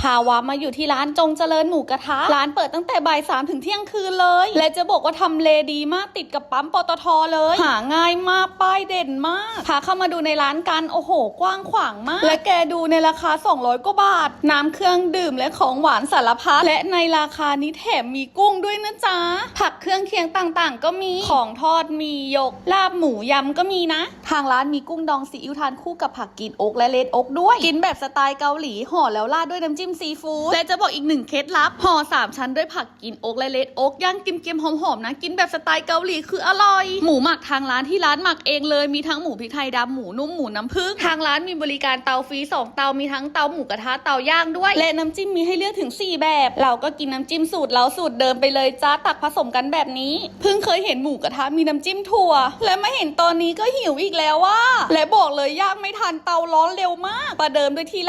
พาวามาอยู่ที่ร้านจงเจริญหมูกระทะ ร้านเปิดตั้งแต่บ่ายสามถึงเที่ยงคืนเลย และจะบอกว่าทำเลดีมากติดกับปั๊มปตทเลย หาง่ายมากป้ายเด่นมากพาเข้ามาดูในร้านกันโอ้โห กว้างขวางมาก และแกดูในราคา 200กว่าบาท น้ำเครื่องดื่มและของหวานสารพัดและในราคานี้แถมมีกุ้งด้วยนะจ๊ะผักเครื่องเคียงต่างๆ ก็มีของทอดมียก ลาบหมูยำก็มีนะ ทางร้านมีกุ้งดองซีอิ๊วทานคู่กับผักกีนอกและเลดอกด้วย กินแบบสไตล์เกาหลีห่อแล้วราดด้วยน้ำจิ้มซีฟู้ดและจะบอกอีกหนึ่งเคล็ดลับห่อสามชั้นด้วยผักกีนอกและเลดอกย่างกิมเกียมหอมๆนะกินแบบสไตล์เกาหลีคืออร่อย หมูหมักทางร้านที่ร้านหมักเองเลยมีทั้งหมูพริกไทยดำหมูนุ่มหมูน้ำผึ้งทางร้านมีบริการเตาฟรีสองเตามีทั้งเตาหมูกระทะเตาย่างด้วย และน้ำจิ้มมีให้เลือกถึง 4 แบบ เราก็กินน้ำจิ้มสูตรเราสูตรเดิมไปเลยจ้าตักผสมกันแบบนี้ เพิ่งเคยเห็นหมูกระทะมีน้ำจิ้มถั่ว และมาเห็นตอนนี้ก็หิวอีกแล้วว่าและบอกเลยย่างไม่ทันเตาร้อนเร็วมากประเดิมด้วยที่ลา